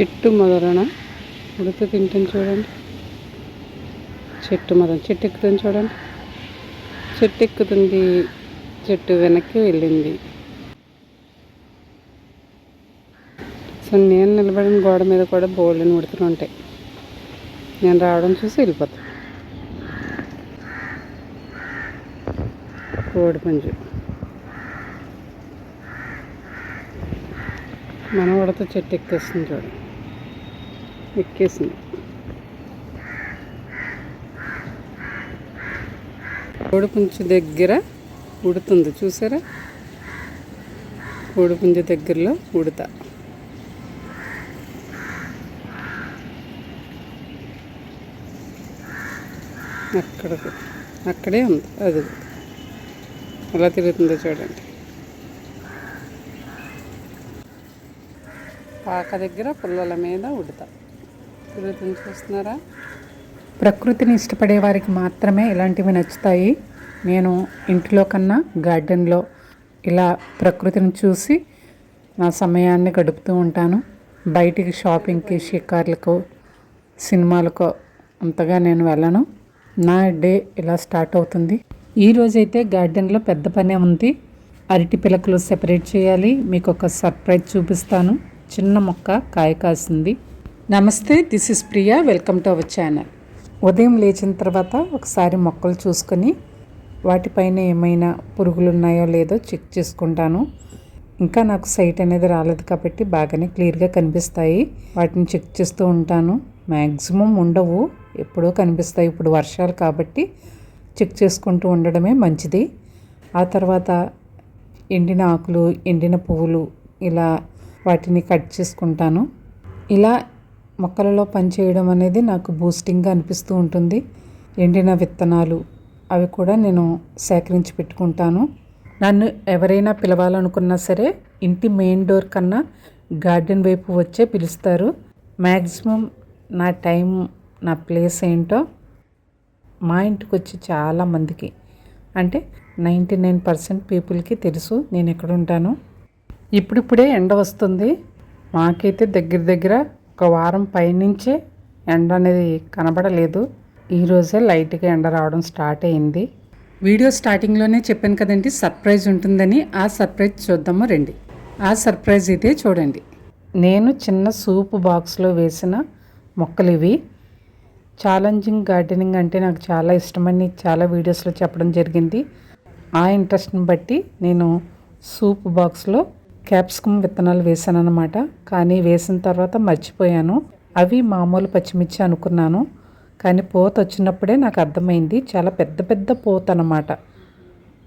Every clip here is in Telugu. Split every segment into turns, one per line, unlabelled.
చెట్టు మొదలన? ఉడత తింటుంది చూడండి. చెట్టు మొదలు. చెట్టు ఎక్కుతుంది చూడండి. చెట్టు ఎక్కుతుంది. చెట్టు వెనక్కి వెళ్ళింది. సో నేను నిలబడిన గోడ మీద కూడా బోల్డ్ని ఉడుతూ ఉంటాయి. నేను రావడం చూసి వెళ్ళిపోతాను కోడి పుంజు. మన ఉడత చెట్టు ఎక్కేస్తుంది చూడండి ఎక్కేసింది. కోడిపుంజు దగ్గర ఉడుతుంది చూసారా? కోడిపుంజు దగ్గరలో ఉడతా. అక్కడ అక్కడే ఉంది అది. ఎలా తిరుగుతుందో చూడండి. పాక దగ్గర పుల్లల మీద ఉడతా. తిరుగుతుంది చూస్తున్నారా?
ప్రకృతిని ఇష్టపడే వారికి మాత్రమే ఇలాంటివి నచ్చుతాయి. నేను ఇంట్లో కన్నా గార్డెన్లో ఇలా ప్రకృతిని చూసి నా సమయాన్ని గడుపుతూ ఉంటాను. బయటికి షాపింగ్కి షికార్లకు సినిమాలకు అంతగా నేను వెళ్ళను. నా డే ఇలా స్టార్ట్ అవుతుంది. ఈ రోజైతే గార్డెన్లో పెద్ద పనే ఉంది. అరటి పిలకలు సెపరేట్ చేయాలి. మీకు ఒక సర్ప్రైజ్ చూపిస్తాను. చిన్న మొక్క కాయ కాసింది. నమస్తే this is Priya. Welcome to our channel ఉదయం లేచిన తర్వాత ఒకసారి మొక్కలు చూసుకొని వాటిపైన ఏమైనా పురుగులు ఉన్నాయో లేదో చెక్ చేసుకుంటాను. ఇంకా నాకు సైట్ అనేది రాలేదు కాబట్టి బాగానే క్లియర్గా కనిపిస్తాయి. వాటిని చెక్ చేస్తూ ఉంటాను. మ్యాక్సిమం ఉండవు. ఎప్పుడో కనిపిస్తాయి. ఇప్పుడు వర్షాలు కాబట్టి చెక్ చేసుకుంటూ ఉండడమే మంచిది. ఆ తర్వాత ఎండిన ఆకులు ఎండిన పువ్వులు ఇలా వాటిని కట్ చేసుకుంటాను. ఇలా మొక్కలలో పనిచేయడం అనేది నాకు బూస్టింగ్గా అనిపిస్తూ ఉంటుంది. ఎండిన విత్తనాలు అవి కూడా నేను సేకరించి పెట్టుకుంటాను. నన్ను ఎవరైనా పిలవాలనుకున్నా సరే ఇంటి మెయిన్ డోర్ కన్నా గార్డెన్ వైపు వచ్చే పిలుస్తారు. మ్యాక్సిమం నా టైం నా ప్లేస్ ఏంటో మా ఇంటికి వచ్చి చాలా మందికి అంటే నైంటీ నైన్ పర్సెంట్ పీపుల్కి తెలుసు నేను ఎక్కడ ఉంటాను ఇప్పుడిప్పుడే ఎండ వస్తుంది. మాకైతే దగ్గర దగ్గర ఒక వారం పైనుంచే ఎండ అనేది కనబడలేదు. ఈరోజే లైట్గా ఎండ రావడం స్టార్ట్ అయింది. వీడియో స్టార్టింగ్లోనే చెప్పాను కదండి సర్ప్రైజ్ ఉంటుందని. ఆ సర్ప్రైజ్ చూద్దాము రండి. ఆ సర్ప్రైజ్ అయితే చూడండి. నేను చిన్న సూప్ బాక్స్లో వేసిన మొక్కలు ఇవి ఛాలెంజింగ్ గార్డెనింగ్ అంటే నాకు చాలా ఇష్టమని చాలా వీడియోస్లో చెప్పడం జరిగింది. ఆ ఇంట్రెస్ట్ని బట్టి నేను సూప్ బాక్స్లో క్యాప్సికమ్ విత్తనాలు వేసాను అనమాట కానీ వేసిన తర్వాత మర్చిపోయాను. అవి మామూలు పచ్చిమిర్చి అనుకున్నాను. కానీ పోత వచ్చినప్పుడే నాకు అర్థమైంది చాలా పెద్ద పెద్ద పోత అనమాట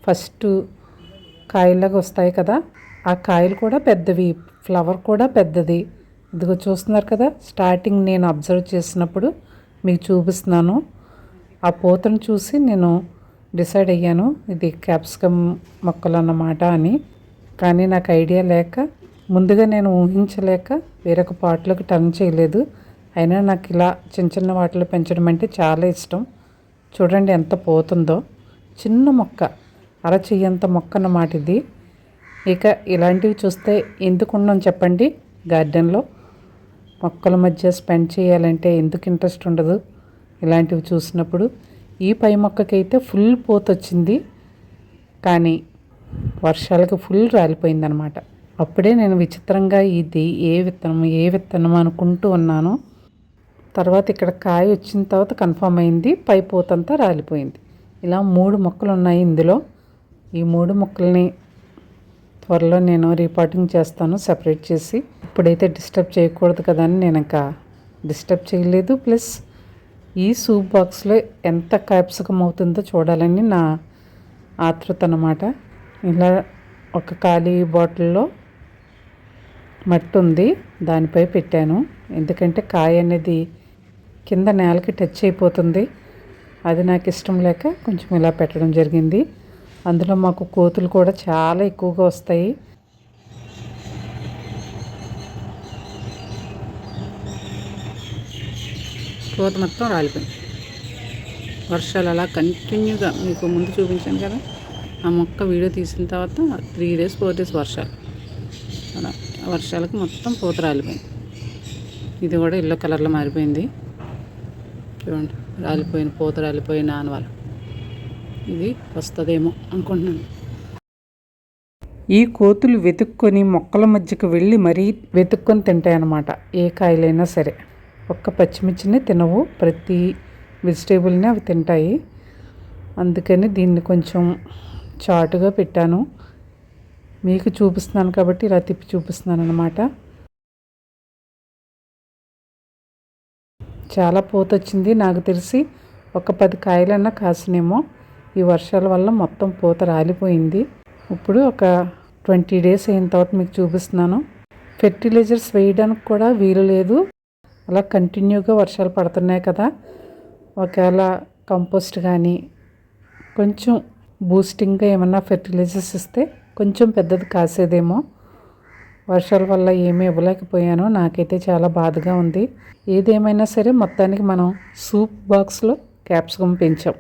ఫస్ట్ కాయలాగా వస్తాయి కదా ఆ కాయలు కూడా పెద్దవి ఫ్లవర్ కూడా పెద్దది. ఇదిగో చూస్తున్నారు కదా స్టార్టింగ్ నేను అబ్జర్వ్ చేసినప్పుడు మీకు చూపిస్తున్నాను. ఆ పూతను చూసి నేను డిసైడ్ అయ్యాను ఇది క్యాప్సికమ్ మొక్కలు అన్నమాట అని. కానీ నాకు ఐడియా లేక ముందుగా నేను ఊహించలేక వేరొక పాటలోకి టర్న్ చేయలేదు. అయినా నాకు ఇలా చిన్న చిన్న వాటిలో పెంచడం అంటే చాలా ఇష్టం. చూడండి ఎంత పోతుందో. చిన్న మొక్క అరచెయ్యంత మొక్క అన్నమాట ఇది. ఇక ఇలాంటివి చూస్తే ఎందుకు ఉన్నాం చెప్పండి? గార్డెన్లో మొక్కల మధ్య స్పెండ్ చేయాలంటే ఎందుకు ఇంట్రెస్ట్ ఉండదు? ఇలాంటివి చూసినప్పుడు ఈ పై మొక్కకైతే ఫుల్ పోత వచ్చింది కానీ వర్షాలకు ఫుల్ రాలిపోయిందనమాట. అప్పుడే నేను విచిత్రంగా ఇది ఏ విత్తనం ఏ విత్తనం అనుకుంటూ ఉన్నాను తర్వాత ఇక్కడ కాయ వచ్చిన తర్వాత కన్ఫామ్ అయింది పై పోతంతా రాలిపోయింది. ఇలా మూడు మొక్కలు ఉన్నాయి ఇందులో. ఈ మూడు మొక్కల్ని త్వరలో నేను రీపాటింగ్ చేస్తాను సెపరేట్ చేసి. ఇప్పుడైతే డిస్టర్బ్ చేయకూడదు కదా అని నేను ఇంకా డిస్టర్బ్ చేయలేదు. ప్లస్ ఈ సూప్ బాక్స్లో ఎంత క్యాప్సికం అవుతుందో చూడాలని నా ఆతృత అన్నమాట. ఇలా ఒక ఖాళీ బాటిల్లో మట్టి ఉంది. దానిపై పెట్టాను. ఎందుకంటే కాయ అనేది కింద నేలకి టచ్ అయిపోతుంది. అది నాకు ఇష్టం లేక కొంచెం ఇలా పెట్టడం జరిగింది. అందులో మాకు కోతులు కూడా చాలా ఎక్కువగా వస్తాయి.
కోత మొత్తం రాలిపోయింది. వర్షాలు అలా కంటిన్యూగా మీకు ముందు చూపించాను కదా. ఆ మొక్క వీడియో తీసిన తర్వాత త్రీ డేస్ ఫోర్ డేస్ వర్షాలు. అలా వర్షాలకు మొత్తం పూత రాలిపోయింది. ఇది కూడా ఎల్లో కలర్లో మారిపోయింది. చూడండి రాలిపోయిన పూత రాలిపోయిన ఆనవాలు. ఇది వస్తుందేమో అనుకుంటున్నాను.
ఈ కోతులు వెతుక్కొని మొక్కల మధ్యకు వెళ్ళి మరీ వెతుక్కొని తింటాయన్నమాట. ఏ కాయలైనా సరే. ఒక్క పచ్చిమిర్చిని తినవు. ప్రతి వెజిటేబుల్ని అవి తింటాయి. అందుకని దీన్ని కొంచెం చాటుగా పెట్టాను. మీకు చూపిస్తున్నాను కాబట్టి ఇలా తిప్పి చూపిస్తున్నాను అనమాట చాలా పూత వచ్చింది. నాకు తెలిసి ఒక పది కాయలన్నా కాసినేమో. ఈ వర్షాల వల్ల మొత్తం పూత రాలిపోయింది. ఇప్పుడు ఒక ట్వంటీ డేస్ అయిన తర్వాత మీకు చూపిస్తున్నాను. ఫెర్టిలైజర్స్ వేయడానికి కూడా వీలు లేదు. అలా కంటిన్యూగా వర్షాలు పడుతున్నాయి కదా. ఒకవేళ కంపోస్ట్ కానీ కొంచెం బూస్టింగ్గా ఏమన్నా ఫెర్టిలైజర్స్ ఇస్తే కొంచెం పెద్దది కాసేదేమో. వర్షాల వల్ల ఏమీ ఇవ్వలేకపోయాను. నాకైతే చాలా బాధగా ఉంది. ఏదేమైనా సరే మొత్తానికి మనం సూప్ బాక్స్లో క్యాప్సికమ్ పెంచాం.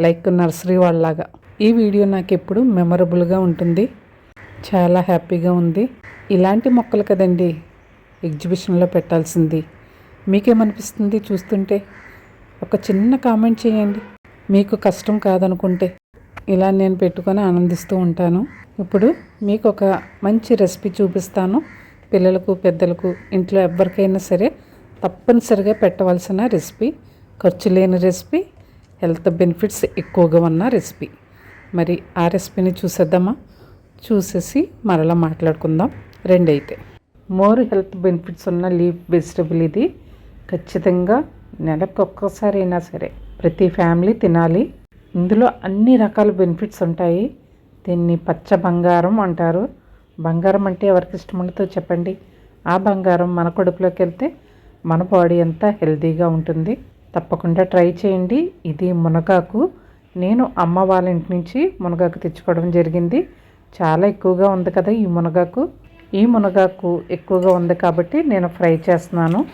లైక్ నర్సరీ వాళ్ళలాగా. ఈ వీడియో నాకు ఎప్పుడు మెమరబుల్గా ఉంటుంది. చాలా హ్యాపీగా ఉంది. ఇలాంటి మొక్కలు కదండి ఎగ్జిబిషన్లో పెట్టాల్సింది. మీకేమనిపిస్తుంది చూస్తుంటే? ఒక చిన్న కామెంట్ చేయండి. మీకు కష్టం కాదనుకుంటే ఇలా నేను పెట్టుకొని ఆనందిస్తూ ఉంటాను. ఇప్పుడు మీకు ఒక మంచి రెసిపీ చూపిస్తాను. పిల్లలకు పెద్దలకు ఇంట్లో ఎవరికైనా సరే తప్పనిసరిగా పెట్టవలసిన రెసిపీ ఖర్చు లేని రెసిపీ హెల్త్ బెనిఫిట్స్ ఎక్కువగా ఉన్న రెసిపీ. మరి ఆ రెసిపీని చూసేద్దామా? చూసేసి మరలా మాట్లాడుకుందాం. రెండైతే మోర్ హెల్త్ బెనిఫిట్స్ ఉన్న లీఫ్ వెజిటబుల్ ఇది ఖచ్చితంగా నెలకు ఒక్కసారి అయినా సరే ప్రతి ఫ్యామిలీ తినాలి. ఇందులో అన్ని రకాల బెనిఫిట్స్ ఉంటాయి. దీన్ని పచ్చ బంగారం అంటారు. బంగారం అంటే ఎవరికి ఇష్టం ఉండదో చెప్పండి. ఆ బంగారం మన కొడుకులోకి వెళ్తే మన బాడీ అంతా హెల్తీగా ఉంటుంది. తప్పకుండా ట్రై చేయండి. ఇది మునగాకు. నేను అమ్మ వాళ్ళ ఇంటి నుంచి మునగాకు తెచ్చుకోవడం జరిగింది. చాలా ఎక్కువగా ఉంది కదా ఈ మునగాకు. ఈ మునగాకు ఎక్కువగా ఉంది కాబట్టి నేను ఫ్రై చేస్తున్నాను.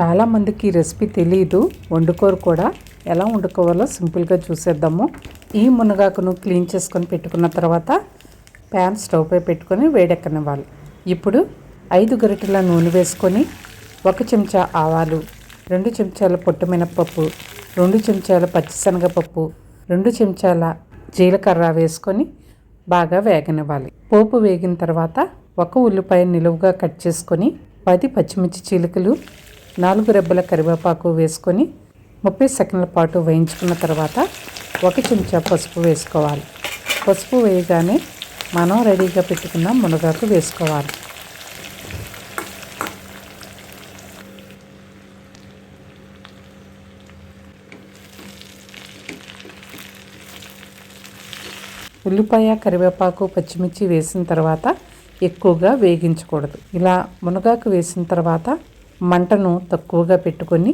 చాలామందికి ఈ రెసిపీ తెలియదు వండుకోరు కూడా. ఎలా వండుకోవాలో సింపుల్గా చూసేద్దాము. ఈ మునగాకును క్లీన్ చేసుకొని పెట్టుకున్న తర్వాత ప్యాన్ స్టవ్ పై పెట్టుకొని వేడెక్కనివ్వాలి. ఇప్పుడు ఐదు గరిటెల నూనె వేసుకొని ఒక చెంచా ఆవాలు రెండు చెంచాల పొట్టు మినప్పప్పు రెండు చెంచాల పచ్చిశనగపప్పు రెండు చెంచాల జీలకర్ర వేసుకొని బాగా వేగనివ్వాలి. పోపు వేగిన తర్వాత ఒక ఉల్లిపాయ నిలువుగా కట్ చేసుకొని పది పచ్చిమిర్చి చీలికలు నాలుగు రెబ్బల కరివేపాకు వేసుకొని ముప్పై సెకండ్ల పాటు వేయించుకున్న తర్వాత ఒక చెంచా పసుపు వేసుకోవాలి. పసుపు వేయగానే మనం రెడీగా పెట్టుకున్న మునగాకు వేసుకోవాలి. ఉల్లిపాయ కరివేపాకు పచ్చిమిర్చి వేసిన తర్వాత ఎక్కువగా వేగించకూడదు. ఇలా మునగాకు వేసిన తర్వాత మంటను తక్కువగా పెట్టుకొని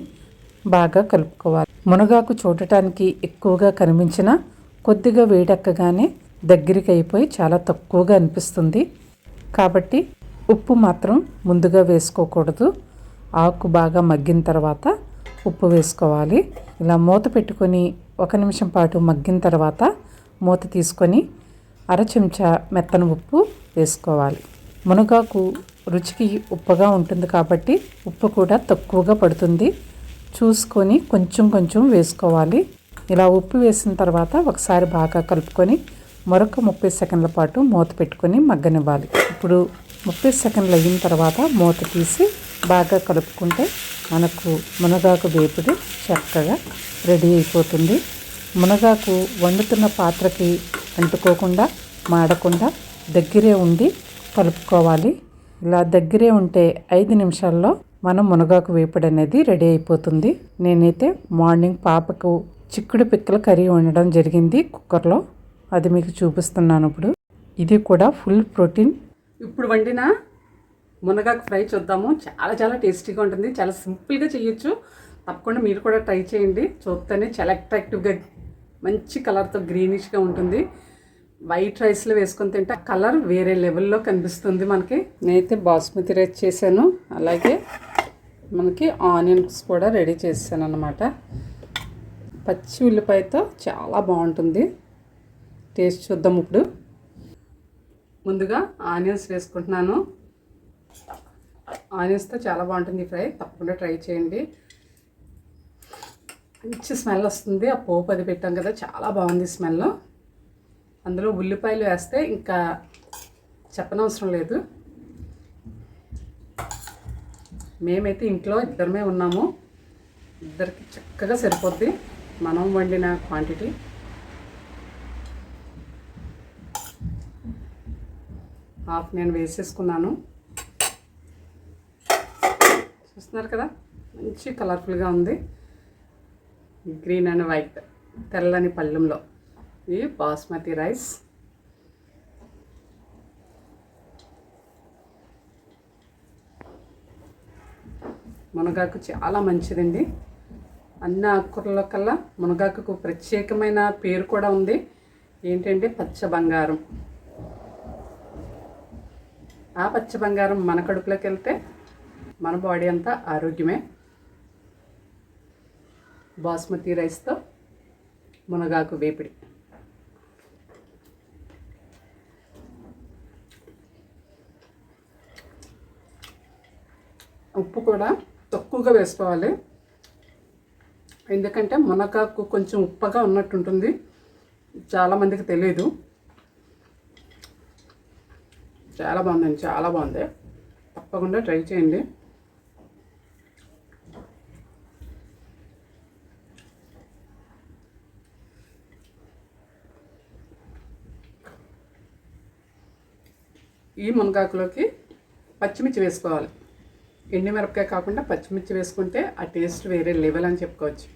బాగా కలుపుకోవాలి. మునగాకు చూడటానికి ఎక్కువగా కనిపించిన కొద్దిగా వేడెక్కగానే దగ్గరికి అయిపోయి చాలా తక్కువగా అనిపిస్తుంది. కాబట్టి ఉప్పు మాత్రం ముందుగా వేసుకోకూడదు. ఆకు బాగా మగ్గిన తర్వాత ఉప్పు వేసుకోవాలి. ఇలా మూత పెట్టుకొని ఒక నిమిషం పాటు మగ్గిన తర్వాత మూత తీసుకొని అర చెంచా మెత్తన ఉప్పు వేసుకోవాలి. మునగాకు రుచికి ఉప్పుగా ఉంటుంది కాబట్టి ఉప్పు కూడా తక్కువగా పడుతుంది. చూసుకొని కొంచెం కొంచెం వేసుకోవాలి. ఇలా ఉప్పు వేసిన తర్వాత ఒకసారి బాగా కలుపుకొని మరొక ముప్పై సెకండ్ల పాటు మూత పెట్టుకొని మగ్గనివ్వాలి. ఇప్పుడు ముప్పై సెకండ్లు అయిన తర్వాత మూత తీసి బాగా కలుపుకుంటే మనకు మునగాకు వేపుడు చక్కగా రెడీ అయిపోతుంది. మునగాకు వండుతున్న పాత్రకి అంటుకోకుండా మాడకుండా దగ్గరే ఉండి కలుపుకోవాలి. ఇలా దగ్గరే ఉంటే ఐదు నిమిషాల్లో మనం మునగాకు వేపుడు అనేది రెడీ అయిపోతుంది. నేనైతే మార్నింగ్ పాపకు చిక్కుడు పిక్కల కర్రీ వండడం జరిగింది కుక్కర్లో. అది మీకు చూపిస్తున్నాను ఇప్పుడు. ఇది కూడా ఫుల్ ప్రోటీన్.
ఇప్పుడు వండిన మునగాకు ఫ్రై చూద్దాము. చాలా చాలా టేస్టీగా ఉంటుంది. చాలా సింపుల్గా చేయొచ్చు. తప్పకుండా మీరు కూడా ట్రై చేయండి. చూస్తేనే చాలా అట్రాక్టివ్గా మంచి కలర్తో గ్రీనిష్గా ఉంటుంది. వైట్ రైస్లో వేసుకొని తింటే కలర్ వేరే లెవెల్లో కనిపిస్తుంది మనకి. నేనైతే బాస్మతి రైస్ చేశాను. అలాగే మనకి ఆనియన్స్ కూడా రెడీ చేశాను అనమాట పచ్చి ఉల్లిపాయతో చాలా బాగుంటుంది. టేస్ట్ చూద్దాం ఇప్పుడు. ముందుగా ఆనియన్స్ వేసుకుంటున్నాను. ఆనియన్స్తో చాలా బాగుంటుంది ఈ ఫ్రై. తప్పకుండా ట్రై చేయండి. మంచి స్మెల్ వస్తుంది. ఆ పోపు అది పెట్టాం కదా చాలా బాగుంది స్మెల్. అందులో ఉల్లిపాయలు వేస్తే ఇంకా చెప్పనవసరం లేదు. మేమైతే ఇంట్లో ఇద్దరమే ఉన్నాము. ఇద్దరికి చక్కగా సరిపోద్ది. మనం వండిన క్వాంటిటీ హాఫ్ నేను వేసేసుకున్నాను. చూస్తున్నారు కదా? మంచి కలర్ఫుల్గా ఉంది. గ్రీన్ అండ్ వైట్ తెల్లని పళ్ళెంలో. ఇది బాస్మతి రైస్. మునగాకు చాలా మంచిదండి. అన్ని ఆకుకూరల కల్లా మునగాకుకు ప్రత్యేకమైన పేరు కూడా ఉంది. ఏంటంటే పచ్చ బంగారం. ఆ పచ్చ బంగారం మన కడుపులోకి వెళ్తే మన బాడీ అంతా ఆరోగ్యమే. బాస్మతి రైస్తో మునగాకు వేపిడి. ఉప్పు కూడా తక్కువగా వేసుకోవాలి. ఎందుకంటే మునగాకు కొంచెం ఉప్పగా ఉన్నట్టుంటుంది. చాలామందికి తెలియదు చాలా బాగుందండి చాలా బాగుంది. తప్పకుండా ట్రై చేయండి. ఈ మునగాకులోకి పచ్చిమిర్చి వేసుకోవాలి. ఎండుమిరపకాయ కాకుండా పచ్చిమిర్చి వేసుకుంటే ఆ టేస్ట్ వేరే లెవెల్ అని చెప్పుకోవచ్చు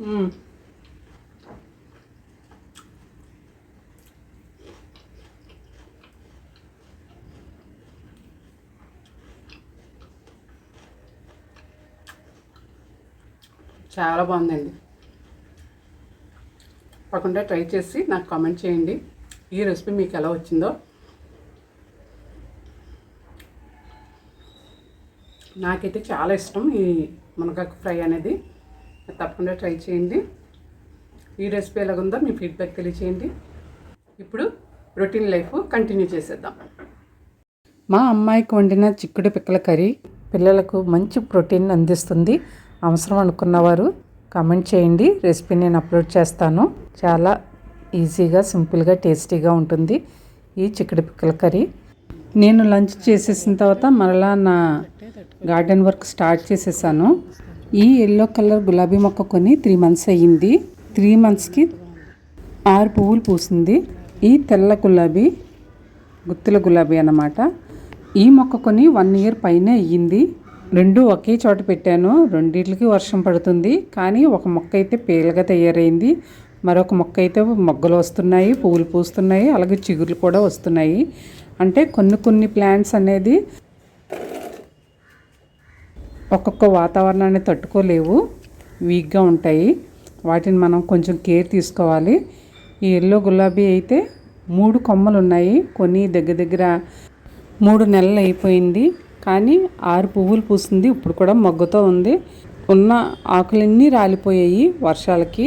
Mm. చాలా బాగుందండి. తప్పకుండా ట్రై చేసి నాకు కామెంట్ చేయండి. ఈ రెసిపీ మీకు ఎలా వచ్చిందో. నాకైతే చాలా ఇష్టం ఈ మునగాకు ఫ్రై అనేది. తప్పకుండా ట్రై చేయండి. ఈ రెసిపీ ఎలాగుందో మీ ఫీడ్బ్యాక్ తెలియచేయండి. ఇప్పుడు రొటీన్ లైఫ్ కంటిన్యూ చేసేద్దాం.
మా అమ్మాయికి వండిన చిక్కుడు పిక్కల కర్రీ పిల్లలకు మంచి ప్రోటీన్ అందిస్తుంది. అవసరం అనుకున్నవారు కామెంట్ చేయండి. రెసిపీ నేను అప్లోడ్ చేస్తాను. చాలా ఈజీగా సింపుల్గా టేస్టీగా ఉంటుంది ఈ చిక్కుడు పిక్కల కర్రీ. నేను లంచ్ చేసేసిన తర్వాత మరలా నా గార్డెన్ వర్క్ స్టార్ట్ చేసేసాను. ఈ ఎల్లో కలర్ గులాబీ మొక్క కొని త్రీ మంత్స్ అయ్యింది. త్రీ మంత్స్కి ఆరు పువ్వులు పూసింది. ఈ తెల్ల గులాబీ గుత్తుల గులాబీ అన్నమాట. ఈ మొక్క కొని వన్ ఇయర్ పైనే అయ్యింది. రెండు ఒకే చోట పెట్టాను. రెండిట్లకి వర్షం పడుతుంది. కానీ ఒక మొక్క అయితే పేలుగా తయారైంది. మరొక మొక్క అయితే మొగ్గలు వస్తున్నాయి పువ్వులు పూస్తున్నాయి అలాగే చిగుర్లు కూడా వస్తున్నాయి. అంటే కొన్ని కొన్ని ప్లాంట్స్ అనేది ఒక్కొక్క వాతావరణాన్ని తట్టుకోలేవు వీక్గా ఉంటాయి. వాటిని మనం కొంచెం కేర్ తీసుకోవాలి. ఈ ఎల్లో గులాబీ అయితే మూడు కొమ్మలు ఉన్నాయి. కొన్ని దగ్గర దగ్గర మూడు నెలలు అయిపోయింది. కానీ ఆరు పువ్వులు పూసింది. ఇప్పుడు కూడా మొగ్గుతో ఉంది. ఉన్న ఆకులన్నీ రాలిపోయాయి వర్షాలకి.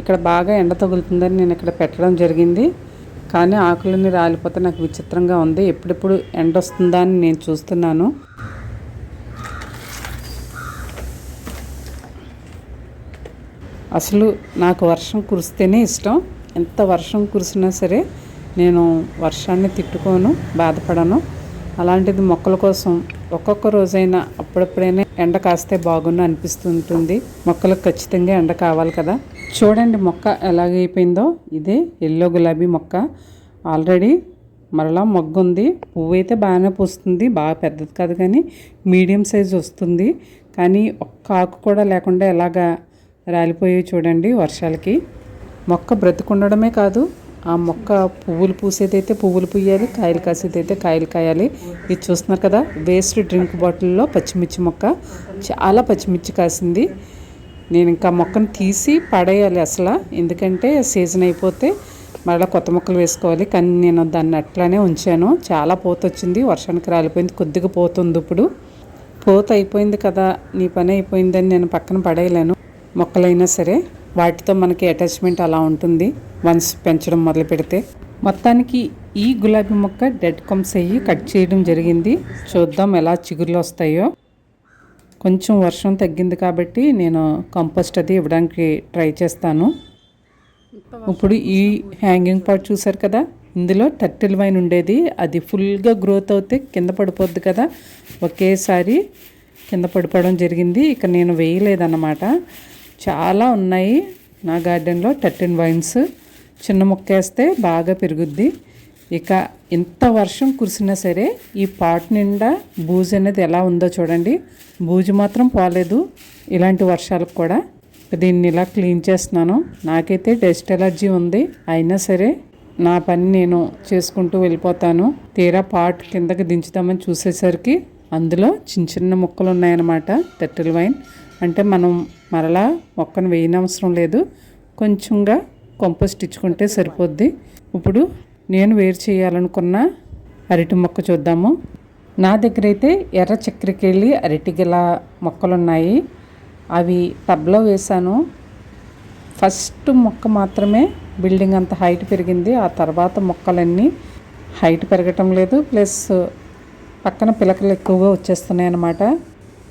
ఇక్కడ బాగా ఎండ తగులుతుందని నేను ఇక్కడ పెట్టడం జరిగింది. కానీ ఆకులన్నీ రాలిపోతే నాకు విచిత్రంగా ఉంది. ఎప్పుడెప్పుడు ఎండ వస్తుందా అని నేను చూస్తున్నాను. అసలు నాకు వర్షం కురిస్తేనే ఇష్టం. ఎంత వర్షం కురిసినా సరే నేను వర్షాన్ని తిట్టుకోను బాధపడను. అలాంటిది మొక్కల కోసం ఒక్కొక్క రోజైనా అప్పుడప్పుడైనా ఎండ కాస్తే బాగున్న అనిపిస్తుంటుంది. మొక్కలకు ఖచ్చితంగా ఎండ కావాలి కదా. చూడండి మొక్క ఎలాగైపోయిందో. ఇదే ఎల్లో గులాబీ మొక్క. ఆల్రెడీ మరలా మొగ్గు ఉంది పువ్వు అయితే బాగానే పూస్తుంది. బాగా పెద్దది కాదు కానీ మీడియం సైజ్ వస్తుంది. కానీ ఒక్క ఆకు కూడా లేకుండా ఎలాగా రాలిపోయాయి చూడండి వర్షాలకి. మొక్క బ్రతికుండడమే కాదు ఆ మొక్క పువ్వులు పూసేదైతే పువ్వులు పూయాలి కాయలు కాసేదైతే కాయలు కాయాలి. ఇది చూస్తున్నారు కదా వేస్ట్ డ్రింక్ బాటిల్లో పచ్చిమిర్చి మొక్క. చాలా పచ్చిమిర్చి కాసింది. నేను ఇంకా మొక్కను తీసి పడేయాలి అసలు. ఎందుకంటే సీజన్ అయిపోతే మళ్ళీ కొత్త మొక్కలు వేసుకోవాలి. కానీ నేను దాన్ని అట్లానే ఉంచాను. చాలా పోత వచ్చింది. వర్షానికి రాలిపోయింది. కొద్దిగా పోతుంది ఇప్పుడు. పోత అయిపోయింది కదా. నీ పని అయిపోయిందని నేను పక్కన పడేయలేను. మొక్కలైనా సరే. వాటితో మనకి అటాచ్మెంట్ అలా ఉంటుంది. వన్స్ పెంచడం మొదలు పెడితే. మొత్తానికి ఈ గులాబీ మొక్క డెడ్ కమ్స్ అయ్యి కట్ చేయడం జరిగింది. చూద్దాం ఎలా చిగుర్లు వస్తాయో. కొంచెం వర్షం తగ్గింది కాబట్టి నేను కంపోస్ట్ అది ఇవ్వడానికి ట్రై చేస్తాను. ఇప్పుడు ఈ హ్యాంగింగ్ పార్ట్ చూసారు కదా? ఇందులో టర్టిల్ వైన్ ఉండేది. అది ఫుల్గా గ్రోత్ అవుతే కింద పడిపోద్ది కదా? ఒకేసారి కింద పడిపోవడం జరిగింది. ఇక నేను వేయలేదన్నమాట. చాలా ఉన్నాయి నా గార్డెన్లో టర్టిన్ వైన్స్. చిన్న మొక్క వేస్తే బాగా పెరుగుద్ది. ఇక ఇంత వర్షం కురిసినా సరే ఈ పాట్ నిండా బూజు అనేది ఎలా ఉందో చూడండి. బూజు మాత్రం పోలేదు ఇలాంటి వర్షాలకు కూడా. దీన్ని ఇలా క్లీన్ చేస్తున్నాను. నాకైతే డస్ట్ ఎలర్జీ ఉంది. అయినా సరే నా పని నేను చేసుకుంటూ వెళ్ళిపోతాను. తీరా పాట్ కిందకి దించుదామని చూసేసరికి అందులో చిన్న చిన్న ముక్కలు ఉన్నాయన్నమాట. టెట్టిల్ వైన్. అంటే మనం మరలా మొక్కను వేయనవసరం లేదు. కొంచెంగా కంపోస్ట్ ఇచ్చుకుంటే సరిపోద్ది. ఇప్పుడు నేను వేరు చేయాలనుకున్న అరటి మొక్క చూద్దాము. నా దగ్గర అయితే ఎర్ర చక్కెరకేళి అరటి గెల మొక్కలు ఉన్నాయి అవి టబ్లో వేశాను. ఫస్ట్ మొక్క మాత్రమే బిల్డింగ్ అంత హైట్ పెరిగింది. ఆ తర్వాత మొక్కలన్నీ హైట్ పెరగటం లేదు. ప్లస్ పక్కన పిలకలు ఎక్కువగా వచ్చేస్తున్నాయి అన్నమాట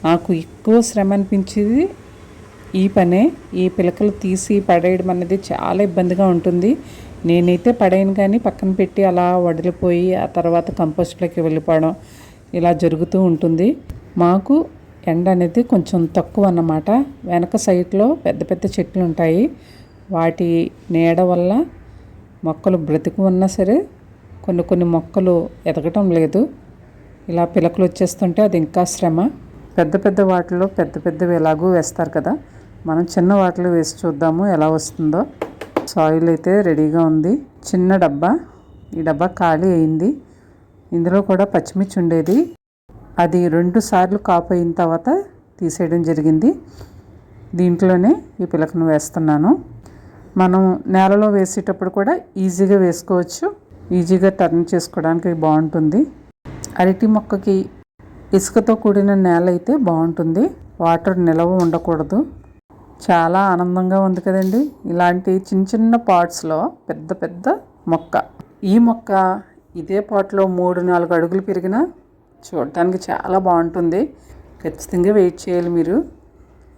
నాకు ఎక్కువ శ్రమ అనిపించేది ఈ పనే. ఈ పిలకలు తీసి పడేయడం అనేది చాలా ఇబ్బందిగా ఉంటుంది. నేనైతే పడేయను కానీ పక్కన పెట్టి అలా వడిలిపోయి ఆ తర్వాత కంపోస్ట్లోకి వెళ్ళిపోవడం ఇలా జరుగుతూ ఉంటుంది. మాకు ఎండ అనేది కొంచెం తక్కువ అన్నమాట. వెనక సైడ్లో పెద్ద పెద్ద చెట్లు ఉంటాయి. వాటి నీడ వల్ల మొక్కలు బ్రతికి ఉన్నా సరే కొన్ని కొన్ని మొక్కలు ఎదగటం లేదు. ఇలా పిలకలు వచ్చేస్తుంటే అది ఇంకా శ్రమ. పెద్ద పెద్ద వాటిలో పెద్ద పెద్దవి ఎలాగూ వేస్తారు కదా. మనం చిన్న వాటిలో వేసి చూద్దాము ఎలా వస్తుందో. సాయిల్ అయితే రెడీగా ఉంది. చిన్న డబ్బా. ఈ డబ్బా ఖాళీ అయింది. ఇందులో కూడా పచ్చిమిర్చి ఉండేది. అది రెండు సార్లు కాపు అయిన తర్వాత తీసేయడం జరిగింది. దీంట్లోనే ఈ పిలకను వేస్తున్నాను. మనం నేలలో వేసేటప్పుడు కూడా ఈజీగా వేసుకోవచ్చు. ఈజీగా టర్న్ చేసుకోవడానికి బాగుంటుంది. అరటి మొక్కకి ఇసుకతో కూడిన నేల అయితే బాగుంటుంది. వాటర్ నిలవ ఉండకూడదు. చాలా ఆనందంగా ఉంది కదండి. ఇలాంటి చిన్న చిన్న పాట్స్లో పెద్ద పెద్ద మొక్క. ఈ మొక్క ఇదే పాట్లో మూడు నాలుగు అడుగులు పెరిగినా చూడటానికి చాలా బాగుంటుంది. ఖచ్చితంగా వెయిట్ చేయాలి మీరు.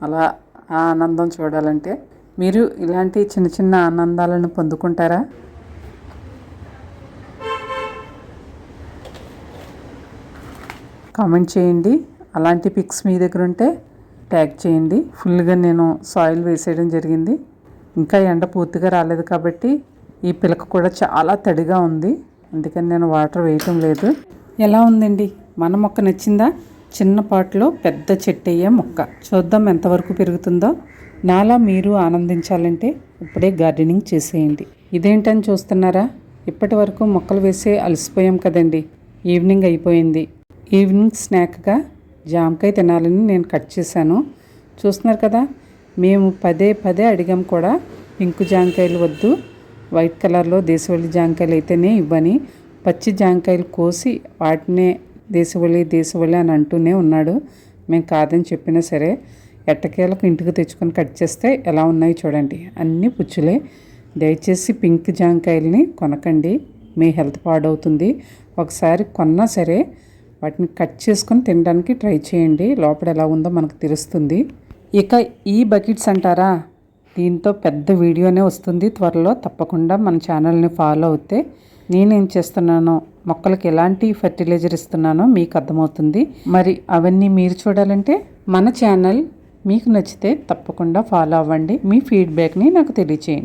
అలా ఆ ఆనందం చూడాలంటే. మీరు ఇలాంటి చిన్న చిన్న ఆనందాలను పొందుకుంటారా? కామెంట్ చేయండి. అలాంటి పిక్స్ మీ దగ్గర ఉంటే ట్యాగ్ చేయండి. ఫుల్గా నేను సాయిల్ వేసేయడం జరిగింది. ఇంకా ఎండ పూర్తిగా రాలేదు కాబట్టి ఈ పిలక కూడా చాలా తడిగా ఉంది. అందుకని నేను వాటర్ వేయటం లేదు. ఎలా ఉందండి? మన మొక్క నచ్చిందా? చిన్న పాటలో పెద్ద చెట్టు అయ్యే మొక్క. చూద్దాం ఎంతవరకు పెరుగుతుందో. నాలా మీరు ఆనందించాలంటే ఇప్పుడే గార్డెనింగ్ చేసేయండి. ఇదేంటని చూస్తున్నారా? ఇప్పటి వరకు మొక్కలు వేసే అలసిపోయాం కదండి. ఈవినింగ్ అయిపోయింది. ఈవినింగ్ స్నాక్గా జామకాయ తినాలని నేను కట్ చేశాను. చూస్తున్నారు కదా మేము పదే పదే అడిగాం కూడా పింక్ జామకాయలు వద్దు వైట్ కలర్లో దేశవల్లి జామకాయలు అయితేనే ఇవ్వని పచ్చి జామకాయలు కోసి వాటినే దేశవల్లి దేశవల్లి అని అంటూనే ఉన్నాడు. మేము కాదని చెప్పినా సరే ఎట్టకేలకు ఇంటికి తెచ్చుకొని కట్ చేస్తే ఎలా ఉన్నాయో చూడండి. అన్నీ పుచ్చులే. దయచేసి పింక్ జామకాయలని కొనకండి. మీ హెల్త్ పాడవుతుంది. ఒకసారి కొన్నా సరే వాటిని కట్ చేసుకొని తినడానికి ట్రై చేయండి. లోపల ఎలా ఉందో మనకు తెలుస్తుంది. ఇక ఈ బకెట్స్ అంటారా? దీంతో పెద్ద వీడియోనే వస్తుంది. త్వరలో తప్పకుండా మన ఛానల్ని ఫాలో అవుతే నేనేం చేస్తున్నానో మొక్కలకి ఎలాంటి ఫెర్టిలైజర్ ఇస్తున్నానో మీకు అర్థమవుతుంది. మరి అవన్నీ మీరు చూడాలంటే మన ఛానల్ మీకు నచ్చితే తప్పకుండా ఫాలో అవ్వండి. మీ ఫీడ్బ్యాక్ని నాకు తెలియచేయండి.